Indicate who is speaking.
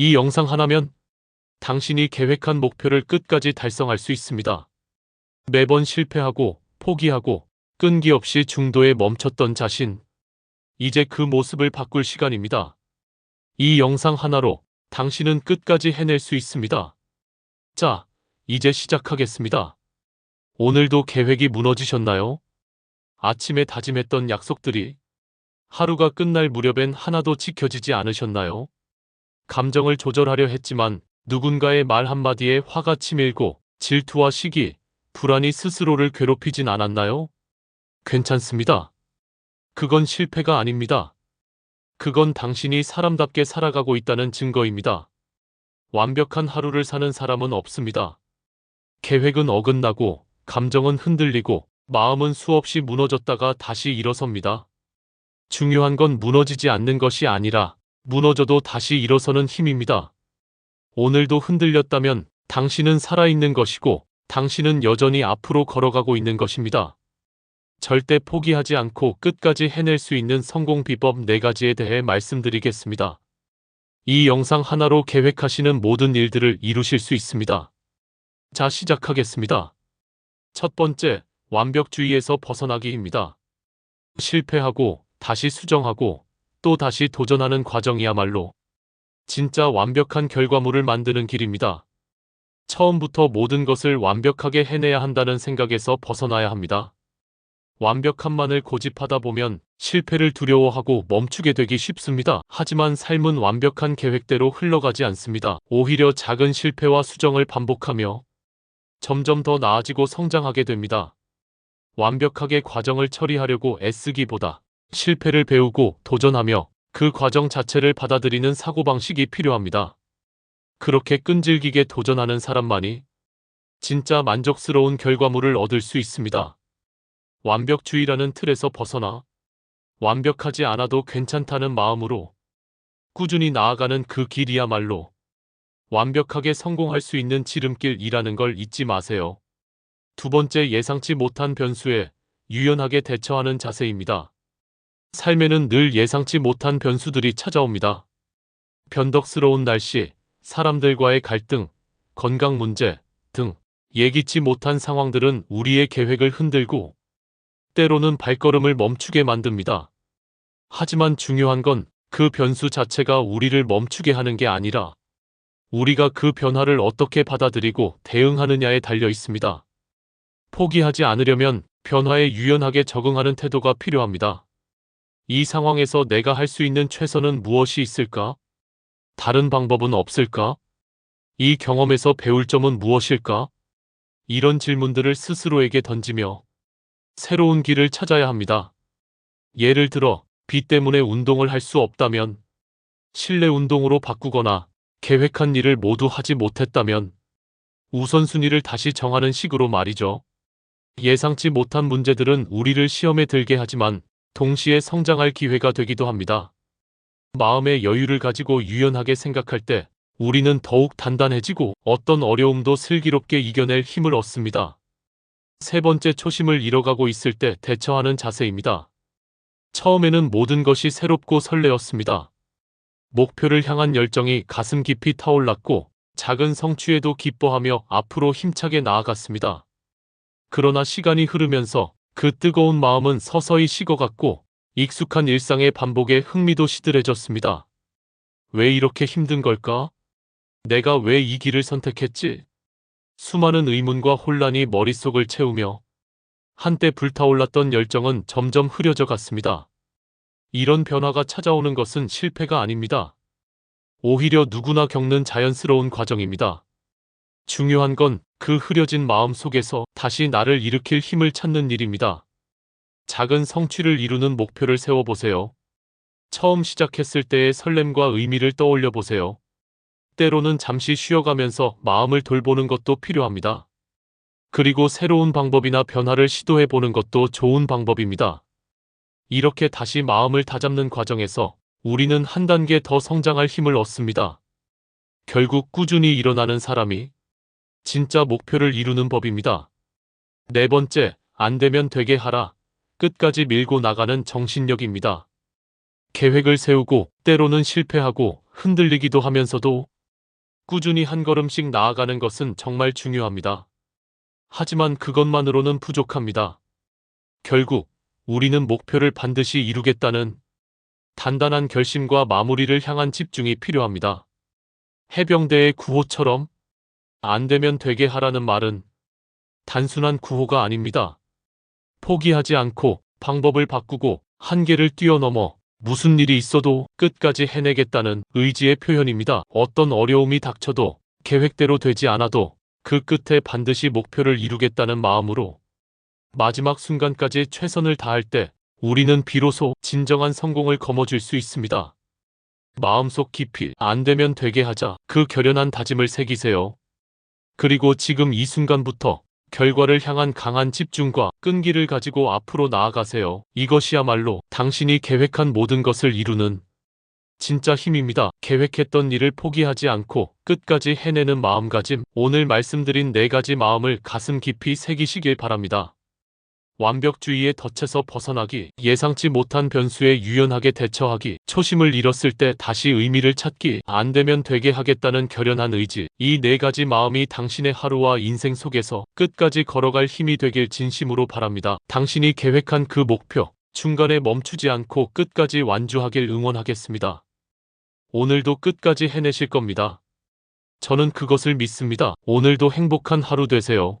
Speaker 1: 이 영상 하나면 당신이 계획한 목표를 끝까지 달성할 수 있습니다. 매번 실패하고 포기하고 끈기 없이 중도에 멈췄던 자신. 이제 그 모습을 바꿀 시간입니다. 이 영상 하나로 당신은 끝까지 해낼 수 있습니다. 자, 이제 시작하겠습니다. 오늘도 계획이 무너지셨나요? 아침에 다짐했던 약속들이 하루가 끝날 무렵엔 하나도 지켜지지 않으셨나요? 감정을 조절하려 했지만 누군가의 말 한마디에 화가 치밀고 질투와 시기, 불안이 스스로를 괴롭히진 않았나요? 괜찮습니다. 그건 실패가 아닙니다. 그건 당신이 사람답게 살아가고 있다는 증거입니다. 완벽한 하루를 사는 사람은 없습니다. 계획은 어긋나고, 감정은 흔들리고, 마음은 수없이 무너졌다가 다시 일어섭니다. 중요한 건 무너지지 않는 것이 아니라, 무너져도 다시 일어서는 힘입니다. 오늘도 흔들렸다면 당신은 살아있는 것이고, 당신은 여전히 앞으로 걸어가고 있는 것입니다. 절대 포기하지 않고 끝까지 해낼 수 있는 성공 비법 4가지에 대해 말씀드리겠습니다. 이 영상 하나로 계획하시는 모든 일들을 이루실 수 있습니다. 자, 시작하겠습니다. 첫 번째, 완벽주의에서 벗어나기입니다. 실패하고, 다시 수정하고, 또 다시 도전하는 과정이야말로 진짜 완벽한 결과물을 만드는 길입니다. 처음부터 모든 것을 완벽하게 해내야 한다는 생각에서 벗어나야 합니다. 완벽함만을 고집하다 보면 실패를 두려워하고 멈추게 되기 쉽습니다. 하지만 삶은 완벽한 계획대로 흘러가지 않습니다. 오히려 작은 실패와 수정을 반복하며 점점 더 나아지고 성장하게 됩니다. 완벽하게 과정을 처리하려고 애쓰기보다 실패를 배우고 도전하며 그 과정 자체를 받아들이는 사고방식이 필요합니다. 그렇게 끈질기게 도전하는 사람만이 진짜 만족스러운 결과물을 얻을 수 있습니다. 완벽주의라는 틀에서 벗어나 완벽하지 않아도 괜찮다는 마음으로 꾸준히 나아가는 그 길이야말로 완벽하게 성공할 수 있는 지름길이라는 걸 잊지 마세요. 두 번째 예상치 못한 변수에 유연하게 대처하는 자세입니다. 삶에는 늘 예상치 못한 변수들이 찾아옵니다. 변덕스러운 날씨, 사람들과의 갈등, 건강 문제 등 예기치 못한 상황들은 우리의 계획을 흔들고 때로는 발걸음을 멈추게 만듭니다. 하지만 중요한 건 그 변수 자체가 우리를 멈추게 하는 게 아니라 우리가 그 변화를 어떻게 받아들이고 대응하느냐에 달려 있습니다. 포기하지 않으려면 변화에 유연하게 적응하는 태도가 필요합니다. 이 상황에서 내가 할 수 있는 최선은 무엇이 있을까? 다른 방법은 없을까? 이 경험에서 배울 점은 무엇일까? 이런 질문들을 스스로에게 던지며 새로운 길을 찾아야 합니다. 예를 들어, 비 때문에 운동을 할 수 없다면, 실내 운동으로 바꾸거나 계획한 일을 모두 하지 못했다면, 우선순위를 다시 정하는 식으로 말이죠. 예상치 못한 문제들은 우리를 시험에 들게 하지만 동시에 성장할 기회가 되기도 합니다. 마음의 여유를 가지고 유연하게 생각할 때 우리는 더욱 단단해지고 어떤 어려움도 슬기롭게 이겨낼 힘을 얻습니다. 세 번째 초심을 잃어가고 있을 때 대처하는 자세입니다. 처음에는 모든 것이 새롭고 설레었습니다. 목표를 향한 열정이 가슴 깊이 타올랐고 작은 성취에도 기뻐하며 앞으로 힘차게 나아갔습니다. 그러나 시간이 흐르면서 그 뜨거운 마음은 서서히 식어갔고 익숙한 일상의 반복에 흥미도 시들해졌습니다. 왜 이렇게 힘든 걸까? 내가 왜 이 길을 선택했지? 수많은 의문과 혼란이 머릿속을 채우며 한때 불타올랐던 열정은 점점 흐려져 갔습니다. 이런 변화가 찾아오는 것은 실패가 아닙니다. 오히려 누구나 겪는 자연스러운 과정입니다. 중요한 건 그 흐려진 마음 속에서 다시 나를 일으킬 힘을 찾는 일입니다. 작은 성취를 이루는 목표를 세워보세요. 처음 시작했을 때의 설렘과 의미를 떠올려 보세요. 때로는 잠시 쉬어가면서 마음을 돌보는 것도 필요합니다. 그리고 새로운 방법이나 변화를 시도해 보는 것도 좋은 방법입니다. 이렇게 다시 마음을 다잡는 과정에서 우리는 한 단계 더 성장할 힘을 얻습니다. 결국 꾸준히 일어나는 사람이 진짜 목표를 이루는 법입니다. 네 번째, 안 되면 되게 하라. 끝까지 밀고 나가는 정신력입니다. 계획을 세우고 때로는 실패하고 흔들리기도 하면서도 꾸준히 한 걸음씩 나아가는 것은 정말 중요합니다. 하지만 그것만으로는 부족합니다. 결국 우리는 목표를 반드시 이루겠다는 단단한 결심과 마무리를 향한 집중이 필요합니다. 해병대의 구호처럼 안 되면 되게 하라는 말은 단순한 구호가 아닙니다. 포기하지 않고 방법을 바꾸고 한계를 뛰어넘어 무슨 일이 있어도 끝까지 해내겠다는 의지의 표현입니다. 어떤 어려움이 닥쳐도 계획대로 되지 않아도 그 끝에 반드시 목표를 이루겠다는 마음으로 마지막 순간까지 최선을 다할 때 우리는 비로소 진정한 성공을 거머쥘 수 있습니다. 마음속 깊이 안 되면 되게 하자 그 결연한 다짐을 새기세요. 그리고 지금 이 순간부터 결과를 향한 강한 집중과 끈기를 가지고 앞으로 나아가세요. 이것이야말로 당신이 계획한 모든 것을 이루는 진짜 힘입니다. 계획했던 일을 포기하지 않고 끝까지 해내는 마음가짐. 오늘 말씀드린 네 가지 마음을 가슴 깊이 새기시길 바랍니다. 완벽주의에 덫에서 벗어나기, 예상치 못한 변수에 유연하게 대처하기, 초심을 잃었을 때 다시 의미를 찾기, 안 되면 되게 하겠다는 결연한 의지. 이 네 가지 마음이 당신의 하루와 인생 속에서 끝까지 걸어갈 힘이 되길 진심으로 바랍니다. 당신이 계획한 그 목표, 중간에 멈추지 않고 끝까지 완주하길 응원하겠습니다. 오늘도 끝까지 해내실 겁니다. 저는 그것을 믿습니다. 오늘도 행복한 하루 되세요.